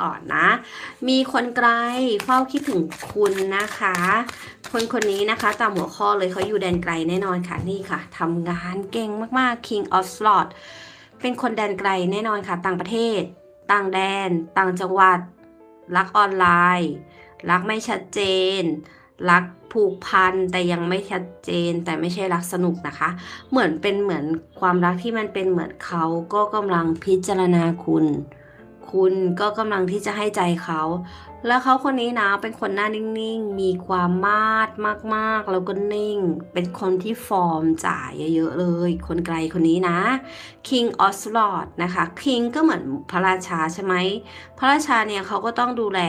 ก่อนนะ มีคนไกลเฝ้าคิดถึงคุณนะคะ คนคนนี้นะคะตามหัวข้อเลยเขาอยู่แดนไกลแน่นอนค่ะนี่ค่ะทำงานเก่งมากๆ King of Slot เป็นคนแดนไกลแน่นอนค่ะ ต่างประเทศ ต่างแดน ต่างจังหวัด รักออนไลน์ รักไม่ชัดเจน รักผูกพันแต่ยังไม่ชัดเจนแต่ไม่ใช่รักสนุกนะคะ เหมือนเป็นเหมือนความรักที่มันเป็นเหมือนเขาก็กำลังพิจารณาคุณ คุณก็กำลังที่จะให้ใจเขา แล้วเขาคนนี้นะเป็นคนหน้านิ่งๆ มีความมาดมากๆ แล้วก็นิ่ง เป็นคนที่ฟอร์มจ่ายเยอะๆเลย คนไกลคนนี้นะ King o s l o t นะคะ King ก็เหมือนพระราชาใช่ไหม พระราชาเนี่ยเขาก็ต้องดูแล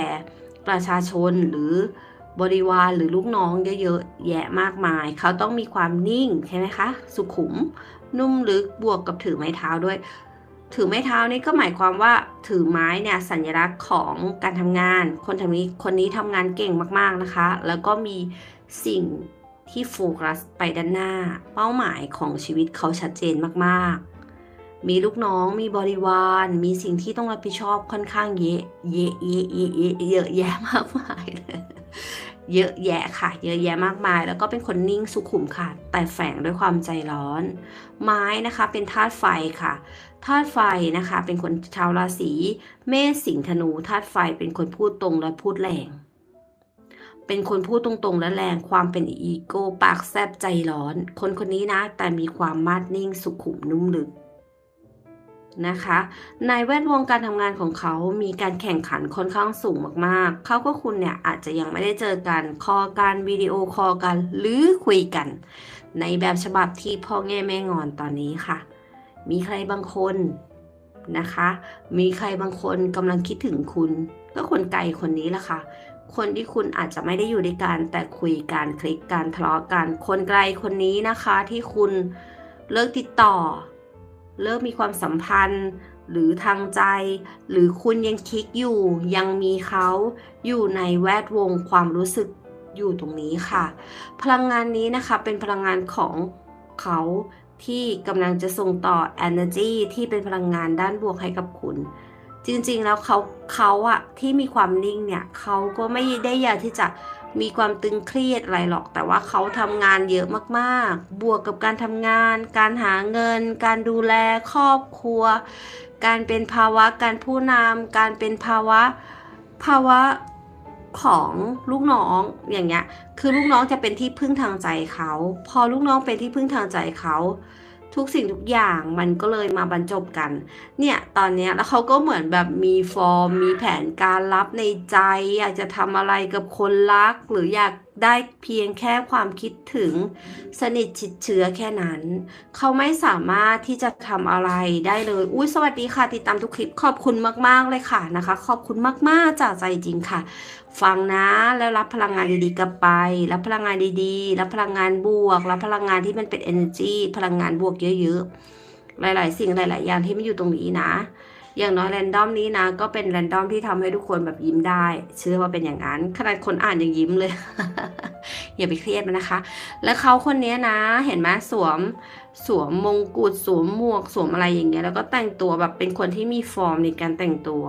ประชาชนหรือบริวารหรือลูกน้องเยอะๆแยะมากมาย เขาต้องมีความนิ่งใช่ไหมคะ สุขุม นุ่มลึกบวกกับถือไม้เท้าด้วย ถือไม้เท้านี่ก็หมายความว่าถือไม้เนี่ยสัญลักษณ์ของการทำงาน คนทำนี้คนนี้ทำงานเก่งมากๆนะคะ แล้วก็มีสิ่งที่โฟกัสไปด้านหน้า เป้าหมายของชีวิตเขาชัดเจนมากๆ มีลูกน้องมีบริวาร มีสิ่งที่ต้องรับผิดชอบค่อนข้างเยอะเยอะเยอะเยอะเยอะเยอะแยะมากมาย เยเยอะแยะค่ะ เยอะแยะมากมาย แล้วก็เป็นคนนิ่งสุขุมค่ะ แต่แฝงด้วยความใจร้อน ไม้นะคะเป็นธาตุไฟค่ะธาตุไฟนะคะ เป็นคนชาวราศีเมษสิงห์ธนูธาตุไฟเป็นคนพูดตรงและพูดแรง เป็นคนพูดตรงๆ และแรงความเป็นอีโก้ปากแซบใจร้อน คนคนนี้นะ แต่มีความมาดนิ่งสุขุมนุ่มลึก นะคะ ในแวดวงการทำงานของเขามีการแข่งขันค่อนข้างสูงมากๆ เขาก็คุณเนี่ยอาจจะยังไม่ได้เจอกัน คอการวิดีโอคอลกัน หรือคุยกัน ในแบบฉบับที่พ่อแง่แม่งอนตอนนี้ค่ะ มีใครบางคนนะคะ มีใครบางคนกำลังคิดถึงคุณ ก็คนไกลคนนี้แหละค่ะ คนที่คุณอาจจะไม่ได้อยู่ด้วยกันแต่คุยกันคลิกกันทะเลาะกัน คนไกลคนนี้นะคะที่คุณเลิกติดต่อ เลิกมีความสัมพันธ์ หรือทางใจ หรือคุณยังคิกอยู่ ยังมีเขาอยู่ในแวดวงความรู้สึกอยู่ตรงนี้ค่ะ พลังงานนี้นะคะเป็นพลังงานของเขาที่กำลังจะส่งต่อ energy ที่เป็นพลังงานด้านบวกให้กับคุณ จริงๆแล้วเขาเขาอะที่มีความนิ่งเนี่ยเขาก็ไม่ได้อยากที่จะ มีความตึงเครียดอะไรหรอก แต่ว่าเขาทำงานเยอะมากๆ บวกกับการทำงาน การหาเงิน การดูแลครอบครัว การเป็นภาวะการผู้นำการเป็นภาวะภาวะของลูกน้องอย่างเงี้ย คือลูกน้องจะเป็นที่พึ่งทางใจเขา พอลูกน้องเป็นที่พึ่งทางใจเขา ทุกสิ่งทุกอย่างมันก็เลยมาบรรจบกัน เนี่ยตอนเนี้ยแล้วเขาก็เหมือนแบบมีฟอร์ม มีแผนการรับในใจ อยากจะทำอะไรกับคนรักหรืออยาก ได้เพียงแค่ความคิดถึง สนิทชิดเชื้อแค่นั้น เขาไม่สามารถที่จะทำอะไรได้เลย อุ้ยสวัสดีค่ะ ติดตามทุกคลิปขอบคุณมากๆเลยค่ะนะคะ ขอบคุณมากๆจากใจจริงค่ะ ฟังนะแล้วรับพลังงานดีๆกลับไป รับพลังงานดีๆ รับพลังงานบวก รับพลังงานที่มันเป็น energy พลังงานบวกเยอะๆ หลาย ๆ สิ่งหลาย ๆ อย่างที่มันอยู่ตรงนี้นะ อย่างน้อยแรนดอมนี้นะ ก็เป็นแรนดอมที่ทำให้ทุกคนแบบยิ้มได้ เชื่อว่าเป็นอย่างนั้น ขนาดคนอ่านยังยิ้มเลย อย่าไปเครียดมันนะคะ แล้วเขาคนนี้นะ เห็นไหมสวมสวมมงกุฎสวมหมวกสวมอะไรอย่างเงี้ย แล้วก็แต่งตัวแบบเป็นคนที่มีฟอร์มในการแต่งตัว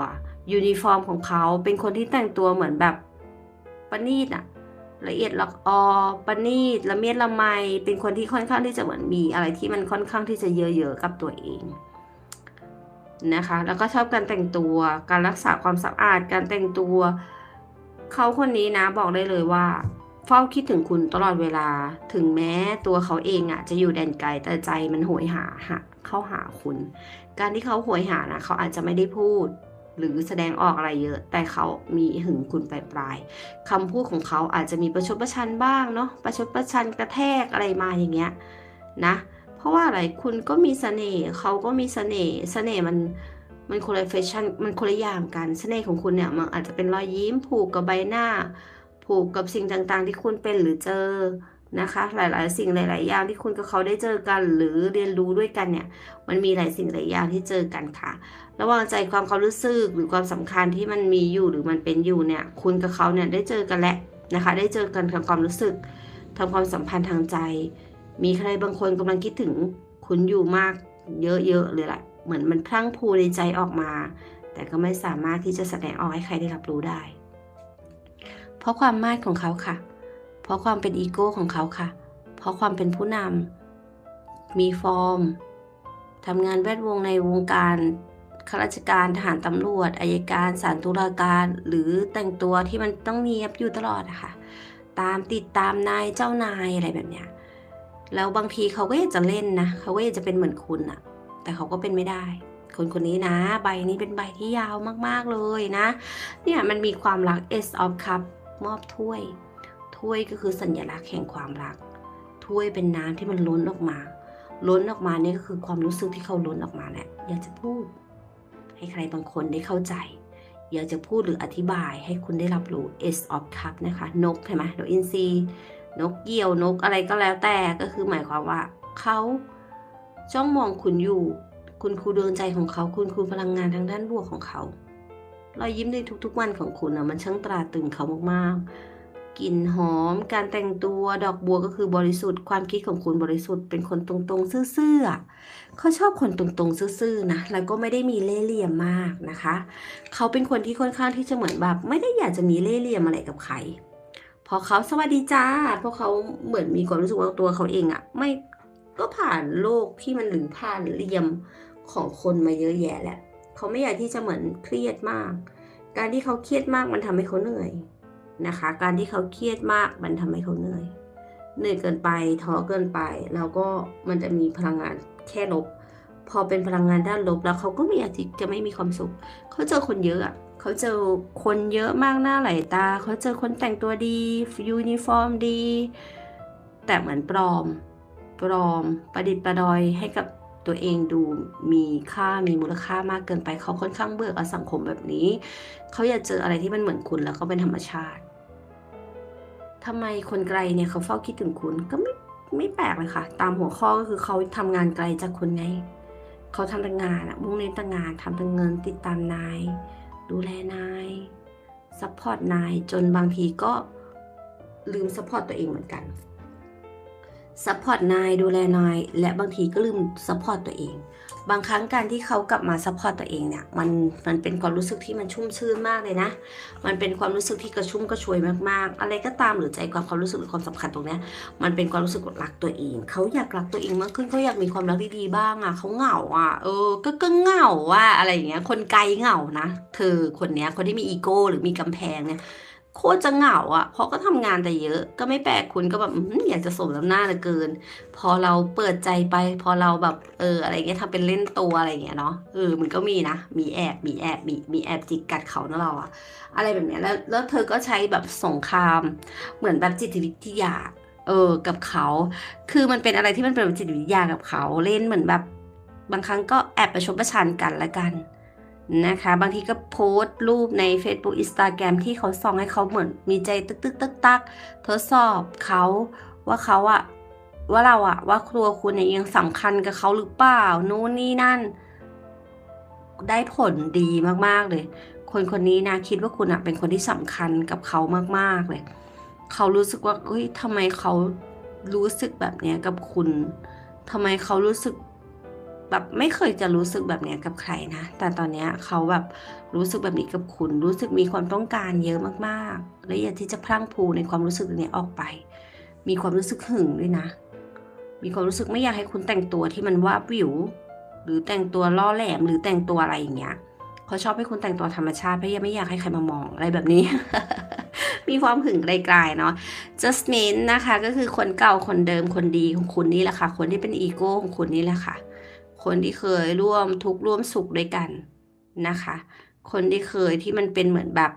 ยูนิฟอร์มของเขาเป็นคนที่แต่งตัวเหมือนแบบประณีตอะละเอียดละออประณีตละเมียดละไม เป็นคนที่ค่อนข้างที่จะเหมือนมีอะไรที่มันค่อนข้างที่จะเยอะๆกับตัวเอง นะคะ แล้วก็ชอบการแต่งตัว การรักษาความสะอาด การแต่งตัว เขาคนนี้นะบอกได้เลยว่า เฝ้าคิดถึงคุณตลอดเวลา ถึงแม้ตัวเขาเองอะ่ะจะอยู่แดนไกลแต่ใจมันโหยหาหาเข้าหาคุณ การที่เขาโหยหานะเขาอาจจะไม่ได้พูดหรือแสดงออกอะไรเยอะ แต่เขามีหึงคุณปลายปลายๆคำพูดของเขาอาจจะมีประชดประชันบ้างเนาะประชดประชันกระแทกอะไรมาอย่างเงี้ยนะ ราะว่าอะไรคุณก็มีเสน่ห์เขาก็มีเสน่ห์เสน่ห์มันมันคนละแฟชั่นมันคนละอย่างกันเสน่ห์ของคุณเนี่ยมันอาจจะเป็นรอยยิ้มผูกกับใบหน้า ผูกกับสิ่งต่างๆ ที่คุณเป็นหรือเจอนะคะ หลายๆ สิ่งหลาย ๆ อย่างที่คุณกับเขาได้เจอกัน หรือเรียนรู้ด้วยกันเนี่ย มันมีหลายสิ่งหลายอย่างที่เจอกันค่ะ ระหว่างใจความความรู้สึกหรือความสำคัญที่มันมีอยู่หรือมันเป็นอยู่เนี่ย คุณกับเขาเนี่ยได้เจอกันแล้วนะคะ ได้เจอกันทางความรู้สึกทำความสัมพันธ์ทางใจ มีใครบางคนกำลังคิดถึงคุณอยู่มากเยอะๆเลยแหละเหมือนมันพลั่งพูในใจออกมา แต่ก็ไม่สามารถที่จะแสดงออกให้ใครได้รับรู้ได้ เพราะความมาดของเขาค่ะ เพราะความเป็นอีโก้ของเขาค่ะ เพราะความเป็นผู้นำมีฟอร์มทำงานแวดวงในวงการข้าราชการทหารตำรวจอายการศาลตุลาการ หรือแต่งตัวที่มันต้องเนียบอยู่ตลอดอะค่ะ ตามติดตามนายเจ้านายอะไรแบบเนี้ย แล้วบางทีเขาก็อยากจะเล่นนะเขาก็อยากจะเป็นเหมือนคุณอะแต่เขาก็เป็นไม่ได้ คนคนนี้นะ ใบนี้เป็นใบที่ยาวมากๆเลยนะ เนี่ยมันมีความรัก S of Cup มอบถ้วย ถ้วยก็คือสัญลักษณ์แห่งความรัก ถ้วยเป็นน้ำที่มันล้นออกมา ล้นออกมาเนี่ยก็คือความรู้สึกที่เขาล้นออกมาเนี่ยอยากจะพูด ให้ใครบางคนได้เข้าใจอยากจะพูดหรืออธิบายให้คุณได้รับรู้ S of Cup นะคะ นกใช่ไหมนกอินทรี นกเหยี่ยวนกอะไรก็แล้วแต่ก็คือหมายความว่าเขาจ้องมองคุณอยู่ คุณคือดวงใจของเขา คุณคือพลังงานทางด้านบวกของเขารอยยิ้มในทุกๆวันของคุณนะมันช่างตราตึงเขามากๆกลิ่นหอม การแต่งตัวดอกบัวก็คือบริสุทธิ์ความคิดของคุณบริสุทธิ์เป็นคนตรงๆซื่อๆเขาชอบคนตรงๆซื่อๆนะแล้วก็ไม่ได้มีเล่ห์เหลี่ยมมากนะคะ เขาเป็นคนที่ค่อนข้างที่จะเหมือนแบบ ไม่ได้อยากจะมีเล่ห์เหลี่ยมอะไรกับใคร พอเขาสวัสดีจ้าเพราะเขาเหมือนมีความรู้สึกว่าตัวเขาเองอะไม่ก็ผ่านโลกที่มันหรือผ่านเหลี่ยมของคนมาเยอะแยะแหละเขาไม่อยากที่จะเหมือนเครียดมาก การที่เขาเครียดมากมันทำให้เขาเหนื่อยนะคะ การที่เขาเครียดมากมันทำให้เขาเหนื่อย เหนื่อยเกินไปท้อเกินไป แล้วก็มันจะมีพลังงานแค่ลบ พอเป็นพลังงานด้านลบแล้วเขาก็ไม่อยากที่จะไม่มีความสุข เขาเจอคนเยอะอะ เขาเจอคนเยอะมากหน้าไหลตา เขาเจอคนแต่งตัวดี ยูนิฟอร์มดี แต่เหมือนปลอม ปลอม ประดิษฐ์ประดอยให้กับตัวเองดูมีค่ามีมูลค่ามากเกินไป เขาค่อนข้างเบื่อกับสังคมแบบนี้ เขาอยากเจออะไรที่มันเหมือนคุณแล้วก็เป็นธรรมชาติทำไมคนไกลเนี่ยเขาเฝ้าคิดถึงคุณก็ไม่ไม่แปลกเลยค่ะ ตามหัวข้อก็คือเขาทำงานไกลจากคุณไง เขาทำแต่งานอะมุ่งเน้นแต่งานทำแต่เงินติดตามนาย ดูแลนายซัพพอร์ตนายจนบางทีก็ลืมซัพพอร์ตตัวเองเหมือนกันซัพพอร์ตนายดูแลนายและบางทีก็ลืมซัพพอร์ตตัวเอง บางครั้งการที่เขากลับมาซัพพอร์ตตัวเองเนี่ยมันมันเป็นความรู้สึกที่มันชุ่มชื่นมากเลยนะ มันเป็นความรู้สึกที่กระชุ่มกระชวยมากๆ อะไรก็ตามหรือใจความความรู้สึกหรือความสำคัญตรงนี้มันเป็นความรู้สึกรักตัวเอง เขาอยากรักตัวเองมากขึ้นเขาอยากมีความรักที่ดีบ้างอะเขาเหงาอะเออก็ก็เหงาว่าอะไรอย่างเงี้ยคนไกลเหงานะเธอคนเนี้ยคนที่มีอีโก้หรือมีกำแพงเนี่ย โคตรจะเหงาอะ เพราะก็ทำงานแต่เยอะ ก็ไม่แปลกคุณก็แบบอยากจะสมน้ำหน้าเหลือเกิน พอเราเปิดใจไป พอเราแบบเอออะไรเงี้ยทำเป็นเล่นตัวอะไรเงี้ยเนาะเออมันก็มีนะ มีแอบ มีแอบ มีมีแอบจิกกัดเขานะเราอะอะไรแบบเนี้ยแล้วแล้วเธอก็ใช้แบบสงคราม เหมือนแบบจิตวิทยา เออ กับเขา คือมันเป็นอะไรที่มันเป็นจิตวิทยากับเขาเล่นเหมือนแบบบางครั้งก็แอบประชดประชันกันละกัน นะคะ บางทีก็โพสต์รูปใน Facebook Instagram ที่เขาส่องให้เขาเหมือนมีใจตึกตึกตักตักทดสอบเขาว่าเขาอะว่าเราอะว่าครัวคุณเนี่ยยังสำคัญกับเขาหรือเปล่านู่นนี่นั่น ได้ผลดีมากๆเลย คนคนนี้นะคิดว่าคุณอะเป็นคนที่สำคัญกับเขามากๆเลย เขารู้สึกว่าเฮ้ยทำไมเขารู้สึกแบบเนี้ยกับคุณทำไมเขารู้สึก แบบไม่เคยจะรู้สึกแบบนี้กับใครนะ แต่ตอนนี้เขาแบบรู้สึกแบบนี้กับคุณ รู้สึกมีความต้องการเยอะมากๆ และอยากที่จะพลั่งพูในความรู้สึกนี้ออกไป มีความรู้สึกหึงด้วยนะ มีความรู้สึกไม่อยากให้คุณแต่งตัวที่มันว่าวิว หรือแต่งตัวล่อแหลมหรือแต่งตัวอะไรอย่างเงี้ยเขาชอบให้คุณแต่งตัวธรรมชาติเพราะยังไม่อยากให้ใครมามองอะไรแบบนี้ มีความหึงไกลๆเนาะ Jasmine นะคะ ก็คือคนเก่าคนเดิมคนดีของคุณนี่แหละค่ะ คนที่เป็นอีโก้ของคุณนี่แหละค่ะ คนที่เคยร่วมทุกข์ร่วมสุขด้วยกันนะคะ คนที่เคยที่มันเป็นเหมือนแบบ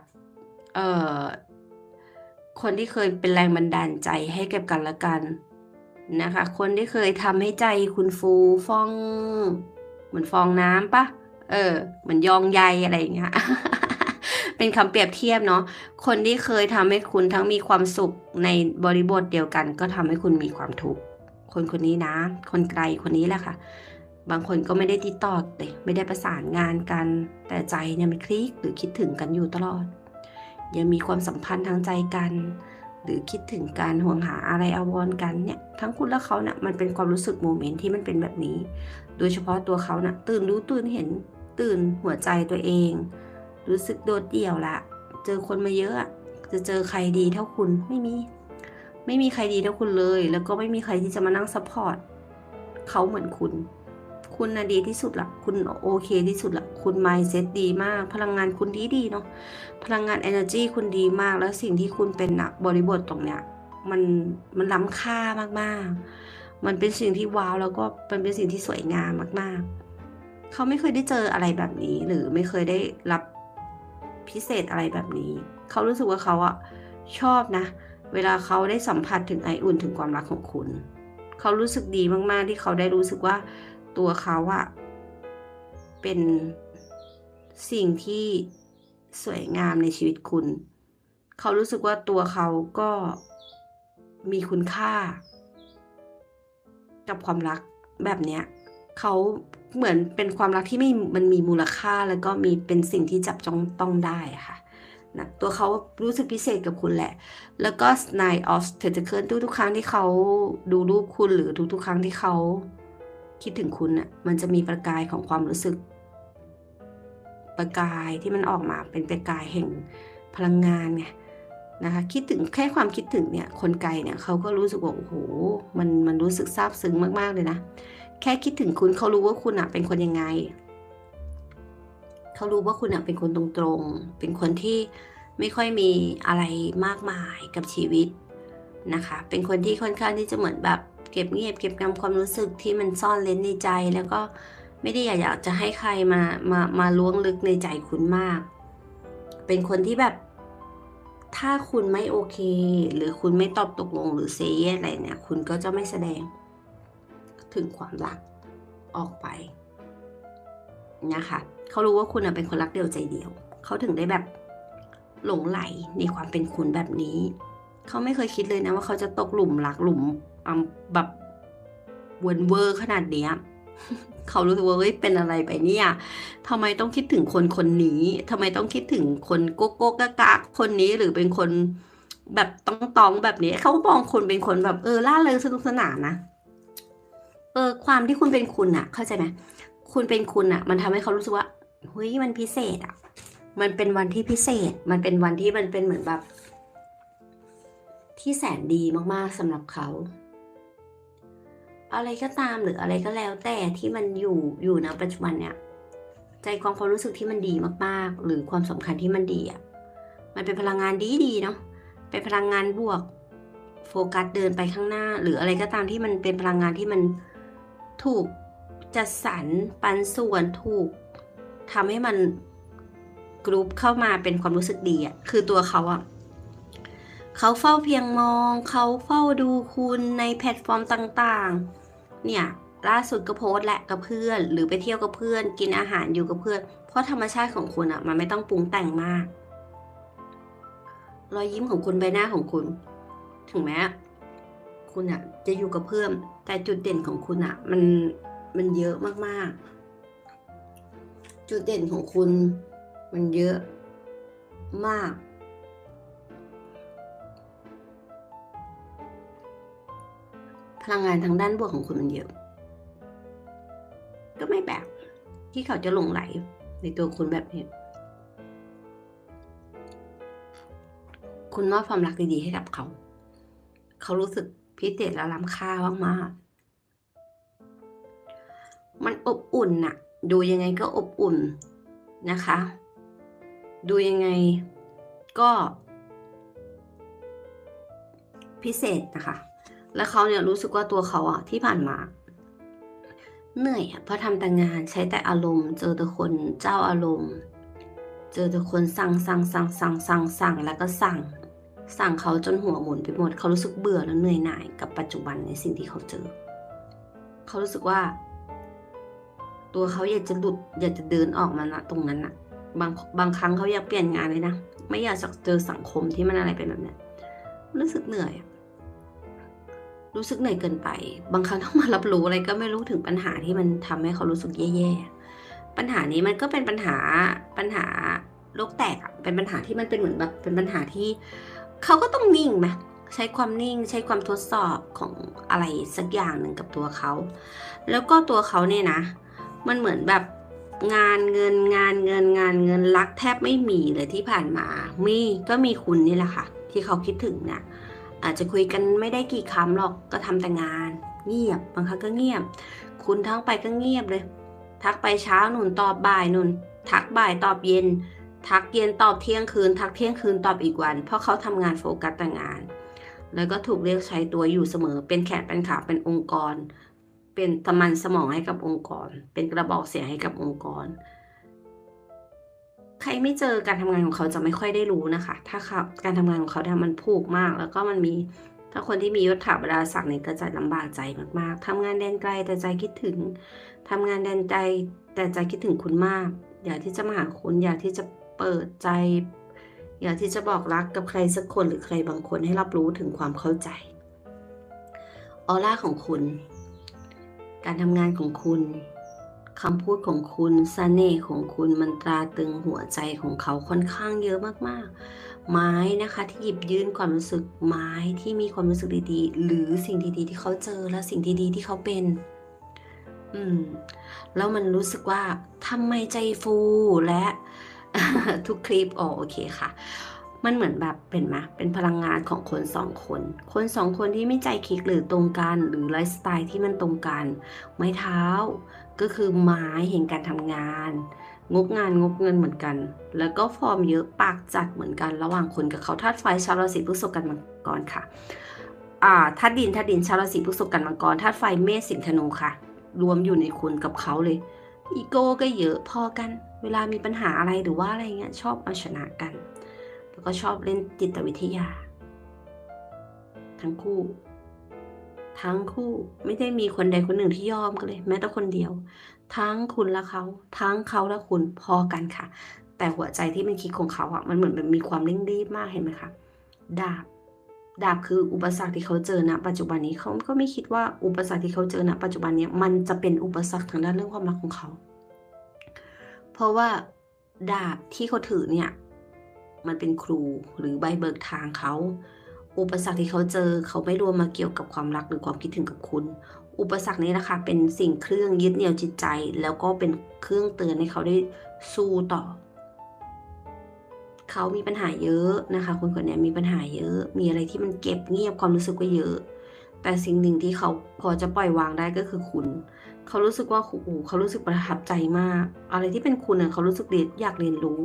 เอ่อคนที่เคยเป็นแรงบันดาลใจให้กับกันและกันนะคะ คนที่เคยทำให้ใจคุณฟูฟอง เหมือนฟองน้ำปะเออ เหมือนยองใยอะไรอย่างเงี้ยเป็นคำเปรียบเทียบเนาะ คนที่เคยทำให้คุณทั้งมีความสุขในบริบทเดียวกัน ก็ทำให้คุณมีความทุกข์ คนคนนี้นะ คนไกลคนนี้แหละค่ะ บางคนก็ไม่ได้ติดต่อเลยไม่ได้ประสานงานกัน แต่ใจเนี่ยมันคลิกหรือคิดถึงกันอยู่ตลอด ยังมีความสัมพันธ์ทางใจกัน หรือคิดถึงการห่วงหาอะไรอาวรกันเนี่ยทั้งคุณและเขาเนะ่ยมันเป็นความรู้สึกโมเมนต์ที่มันเป็นแบบนี้ โดยเฉพาะตัวเขานะ่ะตื่นรู้ตื่นเห็นตื่นหัวใจตัวเอง รู้สึกโดดเดี่ยวละ เจอคนมาเยอะจะเจอใครดีเท่าคุณไม่มี ไม่มีใครดีเท่าคุณเลย แล้วก็ไม่มีใครที่จะมานั่งซัพพอร์ตเขาเหมือนคุณ คุณนะดีที่สุดละคุณโอเคที่สุดละคุณ mindset ดีมาก พลังงานคุณดีดีๆเนาะพลังงาน energy คุณดีมากแล้วสิ่งที่คุณเป็นนะบริบทตรงเนี้ยมันมันล้ำค่ามากๆ มันเป็นสิ่งที่ว้าวแล้วก็มันเป็นสิ่งที่สวยงามมากๆ เขาไม่เคยได้เจออะไรแบบนี้ หรือไม่เคยได้รับพิเศษอะไรแบบนี้ เขารู้สึกว่าเขาอะชอบนะ เวลาเขาได้สัมผัสถึงไออุ่นถึงความรักของคุณ เขารู้สึกดีมากๆที่เขาได้รู้สึกว่า ตัวเขาอะเป็นสิ่งที่สวยงามในชีวิตคุณ เขารู้สึกว่าตัวเขาก็มีคุณค่า กับความรักแบบเนี้ยเขาเหมือนเป็นความรักที่ไม่มันมีมูลค่าแล้วก็มีเป็นสิ่งที่จับจ้องต้องได้ค่ะนะตัวเขารู้สึกพิเศษกับคุณแหละ แล้วก็ Nine of Pentacles ทุกๆครั้งที่เขาดูรูปคุณหรือทุกๆครั้งที่เขา คิดถึงคุณน่ะมันจะมีประกายของความรู้สึก ประกายที่มันออกมาเป็นประกายแห่งพลังงานไงนะคะคิดถึงแค่ความคิดถึงเนี่ยคนไกลเนี่ยเขาก็รู้สึกว่าโอ้โหมันมันรู้สึกซาบซึ้งมากๆเลยนะ แค่คิดถึงคุณเขารู้ว่าคุณอะเป็นคนยังไงเขารู้ว่าคุณอะเป็นคนตรงๆ เป็นคนที่ไม่ค่อยมีอะไรมากมายกับชีวิตนะคะ เป็นคนที่ค่อนข้างที่จะเหมือนแบบ เก็บเงียบเก็บงำความรู้สึกที่มันซ่อนเล้นในใจ แล้วก็ไม่ได้อยากจะให้ใครมามามาล้วงลึกในใจคุณมาก เป็นคนที่แบบถ้าคุณไม่โอเค หรือคุณไม่ตอบตกลงหรือเซเยสอะไรเนี่ย คุณก็จะไม่แสดง ถึงความรักออกไปนะคะเขารู้ว่าคุณเป็นคนรักเดียวใจเดียว เขาถึงได้แบบหลงไหลในความเป็นคุณแบบนี้ เขาไม่เคยคิดเลยนะว่าเขาจะตกหลุมรักหลุม แบบเวนเวอร์ขนาดเนี้ยเขารู้สึกว่าเฮ้ยเป็นอะไรไปเนี่ยทำไมต้องคิดถึงคนคนนี้ทำไมต้องคิดถึงคนโกโก้กะกะคนนี้หรือเป็นคนแบบต้องตองแบบนี้ เขามองคนเป็นคนแบบเออล่าเริงสนุกสนานนะเออ ความที่คุณเป็นคุณอะเข้าใจไหมคุณเป็นคุณอะมันทำให้เขารู้สึกว่าเฮ้ยมันพิเศษอะมันเป็นวันที่พิเศษ มันเป็นวันที่มันเป็นเหมือนแบบ ที่แสนดีมากๆสำหรับเขา อะไรก็ตามหรืออะไรก็แล้ว แต่ที่มันอยู่อยู่ในปัจจุบันเนี่ย ใจความความรู้สึกที่มันดีมากๆ หรือความสำคัญที่มันดีอะมันเป็นพลังงานดีดีๆเนาะเป็นพลังงานบวก โฟกัสเดินไปข้างหน้า หรืออะไรก็ตามที่มันเป็นพลังงานที่มันถูกจัดสรรปันส่วนถูกทำให้มันกรุ๊ปเข้ามาเป็นความรู้สึกดีอะคือตัวเขาอะเขาเฝ้าเพียงมอง เขาเฝ้าดูคุณในแพลตฟอร์มต่างๆ เนี่ยล่าสุดก็โพสต์แหละกับเพื่อน หรือไปเที่ยวกับเพื่อน กินอาหารอยู่กับเพื่อน เพราะธรรมชาติของคุณอะมันไม่ต้องปรุงแต่งมาก รอยยิ้มของคุณใบหน้าของคุณ ถึงแม้คุณอะจะอยู่กับเพื่อน แต่จุดเด่นของคุณอะมันมันเยอะมากๆ จุดเด่นของคุณมันเยอะมาก ลังงานทางด้านบวกของคุณมันเยอะ ก็ไม่แปลกที่เขาจะหลงไหลในตัวคุณแบบนี้ คุณมอบความรักดีๆให้กับเขา เขารู้สึกพิเศษและล้ำค่ามากๆมันอบอุ่นน่ะ ดูยังไงก็อบอุ่นนะคะ ดูยังไงก็พิเศษนะคะ แล้วเขาเนี่ยรู้สึกว่าตัวเขาอะที่ผ่านมา เหนื่อยอะเพราะทำแต่งานใช้แต่อารมณ์ เจอแต่คนเจ้าอารมณ์ เจอแต่คนสั่งสั่งสั่งสั่งสั่งสั่งแล้วก็สั่ง สั่งเขาจนหัวหมุนไปหมด เขารู้สึกเบื่อและเหนื่อยหน่ายกับปัจจุบันในสิ่งที่เขาเจอ เขารู้สึกว่า ตัวเขาอยากจะหลุดอยากจะเดินออกมาณตรงนั้นอะบางบางครั้งเขาอยากเปลี่ยนงานเลยนะ ไม่อยากจะเจอสังคมที่มันอะไรเป็นแบบนี้รู้สึกเหนื่อยอ รู้สึกเหนื่อยเกินไป บางครั้งต้องมารับรู้อะไรก็ไม่รู้ถึงปัญหาที่มันทำให้เขารู้สึกแย่ๆ ปัญหานี้มันก็เป็นปัญหาปัญหาโลกแตกเป็นปัญหาที่มันเป็นเหมือนแบบเป็นปัญหาที่เขาก็ต้องนิ่งไหมใช้ความนิ่งใช้ความทดสอบของอะไรสักอย่างหนึ่งกับตัวเขา แล้วก็ตัวเขาเนี่ยนะ มันเหมือนแบบงานเงินงานเงินงานเงินรักแทบไม่มีเลยที่ผ่านมา มีก็มีคุณนี่แหละค่ะ ที่เขาคิดถึงเนี่ย อาจจะคุยกันไม่ได้กี่คำหรอกก็ทำแต่งาน เงียบบางครั้งก็เงียบ คุณทั้งไปก็เงียบเลย ทักไปเช้าหนุนตอบบ่ายหนุนทักบ่ายตอบเย็น ทักเย็นตอบเที่ยงคืน ทักเที่ยงคืนตอบอีกวัน เพราะเขาทำงานโฟกัสแต่งาน แล้วก็ถูกเรียกใช้ตัวอยู่เสมอ เป็นแขนเป็นขาเป็นองค์กร เป็นสมันสมองให้กับองค์กร เป็นกระบอกเสียงให้กับองค์กร ใครไม่เจอการทำงานของเขาจะไม่ค่อยได้รู้นะคะ ถ้าเขาการทำงานของเขาเนี่ยมันผูกมาก แล้วก็มันมีถ้าคนที่มียศถาบรรดาศักดิ์เนี่ยก็จะลำบากใจมากๆทำงานแดนไกลแต่ใจคิดถึงทำงานแดนใจแต่ใจคิดถึงคุณมาก อยากที่จะมาหาคุณอยากที่จะเปิดใจ อยากที่จะบอกรักกับใครสักคนหรือใครบางคนให้รับรู้ถึงความเข้าใจออร่าของคุณ การทำงานของคุณ คำพูดของคุณเสน่ห์ของคุณมันตราตึงหัวใจของเขาค่อนข้างเยอะมากๆ ไม้นะคะที่หยิบยื่นความรู้สึกไม้ที่มีความรู้สึกดีๆ หรือสิ่งดีๆที่เขาเจอและสิ่งดีๆที่เขาเป็น อืม แล้วมันรู้สึกว่าทำไมใจฟูและทุกคลิปอ๋อโอเคค่ะ มันเหมือนแบบเป็นไหมเป็นพลังงานของคนสองคน คนสองคนที่ไม่ใจคลิกหรือตรงกัน หรือไลฟ์สไตล์ที่มันตรงกัน ไม้เท้า ก็คือไม้แห่งการทำงาน งกงานงกเงินเหมือนกัน แล้วก็ฟอร์มเยอะปากจัดเหมือนกัน ระหว่างคนกับเขาธาตุไฟชาวราศีพฤษภกันมังกรค่ะอ่าธาตุดินธาตุดินชาวราศีพฤษภกันมังกรธาตุไฟเมษสิงห์ธนูค่ะ รวมอยู่ในคุณกับเขาเลยอีโก้ก็เยอะพอกัน เวลามีปัญหาอะไรหรือว่าอะไรเงี้ยชอบเอาชนะกัน แล้วก็ชอบเล่นจิตวิทยา ทั้งคู่ ทั้งคู่ไม่ได้มีคนใดคนหนึ่งที่ยอมกันเลย แม้แต่คนเดียว ทั้งคุณและเขา ทั้งเขาและคุณพอกันค่ะ แต่หัวใจที่มันคิดของเขาอะมันเหมือนมันมีความเร่งรีบมากเห็นไหมคะดาบดาบคืออุปสรรคที่เขาเจอณปัจจุบันนี้เขาก็ไม่คิดว่าอุปสรรคที่เขาเจอณปัจจุบันนี้มันจะเป็นอุปสรรคทางด้านเรื่องความรักของเขา เพราะว่าดาบที่เขาถือเนี่ย มันเป็นครูหรือใบเบิกทางเขา อุปสรรคที่เขาเจอเขาไม่รวมมาเกี่ยวกับความรักหรือความคิดถึงกับคุณ อุปสรรคนี้นะคะ เป็นสิ่งเครื่องยึดเหนี่ยวจิตใจ แล้วก็เป็นเครื่องเตือนให้เขาได้สู้ต่อ เขามีปัญหาเยอะนะคะ คนคนนี้มีปัญหาเยอะ มีอะไรที่มันเก็บเงียบความรู้สึกไว้เยอะ แต่สิ่งหนึ่งที่เขาพอจะปล่อยวางได้ก็คือคุณ เขารู้สึกว่าโอ้เขารู้สึกประทับใจมาก อะไรที่เป็นคุณเนี่ยเขารู้สึกเรียอยากเรียนรู้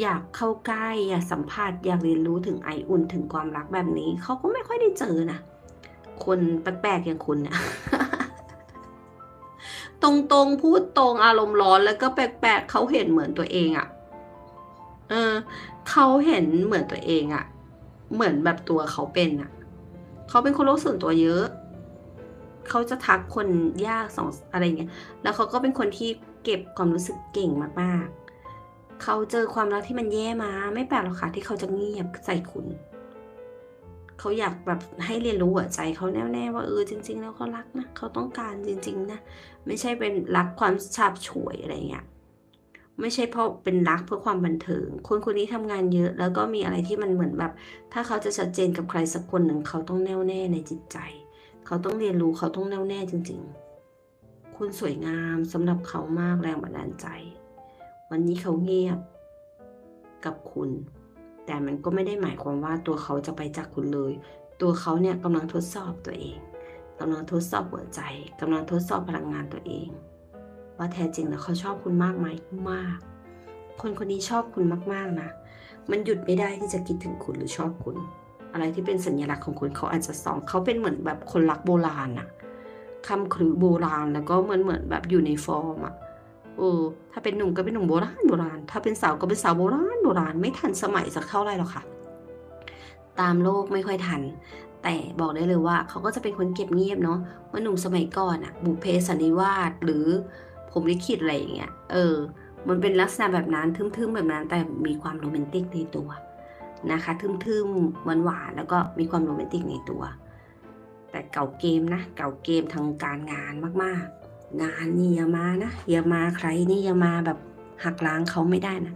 อยากเข้าใกล้อยากสัมผัสอยากเรียนรู้ถึงไออุ่นถึงความรักแบบนี้ เขาก็ไม่ค่อยได้เจอนะคนแปลกๆอย่างคุณนี่ยตรงๆพูดตรงอารมณ์ร้อนแล้วก็แปลกๆเขาเห็นเหมือนตัวเองอะ่ะ เออเขาเห็นเหมือนตัวเองอะ่ะ เหมือนแบบตัวเขาเป็นอะ่ะ เขาเป็นคนโลกส่วนตัวเยอะ เขาจะทักคนยากสองอะไรเงี้ย แล้วเขาก็เป็นคนที่เก็บความรู้สึกเก่งมากๆ เขาเจอความรักที่มันแย่มา ไม่แปลกหรอกค่ะที่เขาจะเงียบใส่คุณ เขาอยากแบบให้เรียนรู้หัวใจเขาแน่ๆว่าเออจริง ๆ แล้วเขารักนะเขาต้องการจริง ๆ นะไม่ใช่เป็นรักความฉาบฉวยอะไรเงี้ยไม่ใช่เพราะเป็นรักเพื่อความบันเทิง คนคนนี้ทำงานเยอะ แล้วก็มีอะไรที่มันเหมือนแบบ ถ้าเขาจะชัดเจนกับใครสักคนหนึ่งเขาต้องแน่วแน่ในจิตใจ เขาต้องเรียนรู้เขาต้องแน่วแน่จริง ๆ คุณสวยงามสำหรับเขามากแรงบันดาลใจ วันนี้เขาเงียบกับคุณ แต่มันก็ไม่ได้หมายความว่าตัวเขาจะไปจากคุณเลย ตัวเขาเนี่ยกำลังทดสอบตัวเองกำลังทดสอบหัวใจกำลังทดสอบพลังงานตัวเอง ว่าแท้จริงแล้วเขาชอบคุณมากไหมมาก คนคนนี้ชอบคุณมากๆนะ มันหยุดไม่ได้ที่จะคิดถึงคุณหรือชอบคุณ อะไรที่เป็นสัญลักษณ์ของคุณเขาอาจจะส่องเขาเป็นเหมือนแบบคนรักโบราณอะคำครือโบราณแล้วก็เหมือนเหมือนแบบอยู่ในฟอร์มอะ เออ ถ้าเป็นหนุ่มก็เป็นหนุ่มโบราณโบราณ ถ้าเป็นสาวก็เป็นสาวโบราณโบราณ ไม่ทันสมัยสักเท่าไหร่หรอกค่ะ ตามโลกไม่ค่อยทัน แต่บอกได้เลยว่าเขาก็จะเป็นคนเก็บเงียบเนาะว่าหนุ่มสมัยก่อนอะบุพเพสันนิวาสหรือผมลิขิตอะไรอย่างเงี้ย เออ มันเป็นลักษณะแบบนั้นทึมๆแบบนั้น แต่มีความโรแมนติกในตัวนะคะ ทึมๆหวานๆแล้วก็มีความโรแมนติกในตัว แต่เก่าเกมนะ เก่าเกมทางการงานมากๆ งานนี่อย่ามานะอย่ามาใครนี่อย่ามาแบบหักล้างเขาไม่ได้นะ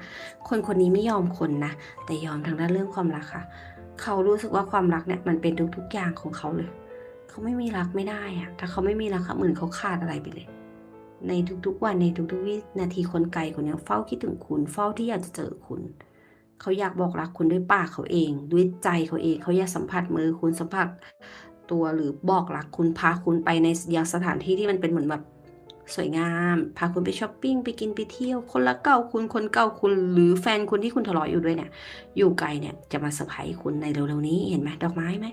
คนคนนี้ไม่ยอมคนนะ แต่ยอมทางด้านเรื่องความรักค่ะ เขารู้สึกว่าความรักเนี่ยมันเป็นทุกๆอย่างของเขาเลย เขาไม่มีรักไม่ได้อะถ้าเขาไม่มีรักเหมือนเขาขาดอะไรไปเลย ในทุกๆวันในทุกๆวินาทีคนไกลคนนี้เฝ้าคิดถึงคุณ เฝ้าที่อยากจะเจอคุณ เขาอยากบอกรักคุณด้วยปากเขาเอง ด้วยใจเขาเอง เขาอยากสัมผัสมือคุณสัมผัสตัวหรือบอกรักคุณพาคุณไปในยังสถานที่ที่มันเป็นเหมือนแบบ สวยงาม พาคุณไปช้อปปิ้ง ไปกินไปเที่ยว คนละเก่าคุณคนเก่าคุณ หรือแฟนคุณที่คุณทะเลาะอยู่ด้วยเนี่ย อยู่ไกลเนี่ยจะมาเซอร์ไพรส์คุณในเร็วๆนี้เห็นไหมดอกไม้ไหม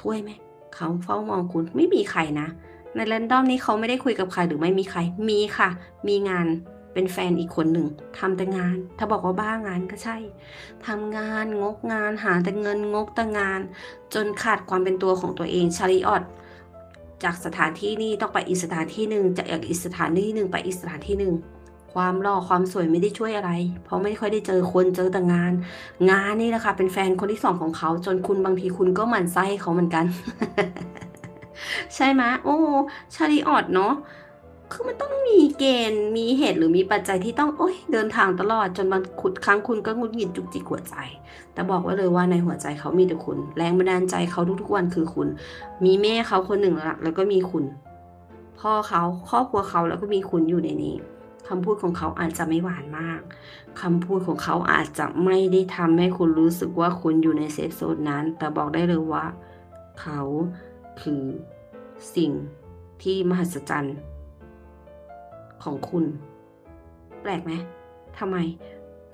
ถ้วยไหมเขาเฝ้ามองคุณไม่มีใครนะ ในแรนดอมนี้เขาไม่ได้คุยกับใครหรือไม่มีใครมีค่ะ มีงานเป็นแฟนอีกคนหนึ่งทำแต่งาน ถ้าบอกว่าบ้างานก็ใช่ทำงานงกงานหาแต่เงินงกแต่งาน จนขาดความเป็นตัวของตัวเองชาริออต จากสถานที่นี้ต้องไปอีกสถานที่หนึ่งจากอีกสถานที่หนึ่งไปอีกสถานที่หนึ่งความหล่อความสวยไม่ได้ช่วยอะไร เพราะไม่ค่อยได้เจอคนเจอแต่งาน งานนี่แหละค่ะเป็นแฟนคนที่สองของเขา จนคุณบางทีคุณก็หมั่นไส้เขาเหมือนกัน ใช่ไหมโอ้ชาลีออดเนาะ คือมันต้องมีเกณฑ์มีเหตุหรือมีปัจจัยที่ต้องโอ้ยเดินทางตลอดจนบางขุดครั้งคุณก็หงุดหงิดจุกจิกหัวใจ แต่บอกไว้เลยว่าในหัวใจเขามีแต่คุณ แรงบันดาลใจเขาทุกๆวันคือคุณ มีแม่เขาคนหนึ่งละแล้วก็มีคุณพ่อเขาครอบครัวเขาแล้วก็มีคุณอยู่ในนี้คำพูดของเขาอาจจะไม่หวานมากคำพูดของเขาอาจจะไม่ได้ทำให้คุณรู้สึกว่าคุณอยู่ในเซฟโซนนั้น แต่บอกได้เลยว่า เขาคือสิ่งที่มหัศจรรย์ ของคุณ แปลกไหมทำไม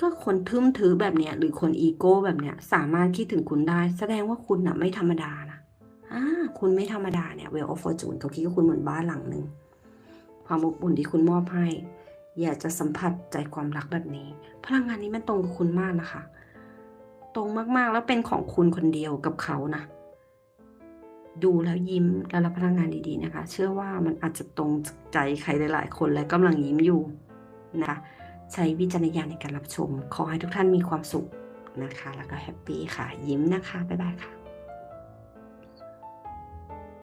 ก็คนทึมถือแบบเนี้ยหรือคนอีโก้แบบเนี้ย สามารถคิดถึงคุณได้ แสดงว่าคุณน่ะไม่ธรรมดานะอ่าคุณไม่ธรรมดาเนี่ยเวลออฟฟอร์จูนเขาคิดว่าคุณเหมือนบ้านหลังหนึ่งความอบอุ่นที่คุณมอบให้ อยากจะสัมผัสใจความรักแบบนี้ พลังงานนี้มันตรงกับคุณมากนะคะ ตรงมากๆแล้วเป็นของคุณคนเดียวกับเขานะ ดูแล้วยิ้มแล้วรับพลังงานดีๆนะคะ เชื่อว่ามันอาจจะตรงใจใครหลายๆ คนและกำลังยิ้มอยู่นะคะ ใช้วิจารณญาณในการรับชม ขอให้ทุกท่านมีความสุขนะคะ แล้วก็แฮปปี้ค่ะ ยิ้มนะคะ บ๊ายบายค่ะ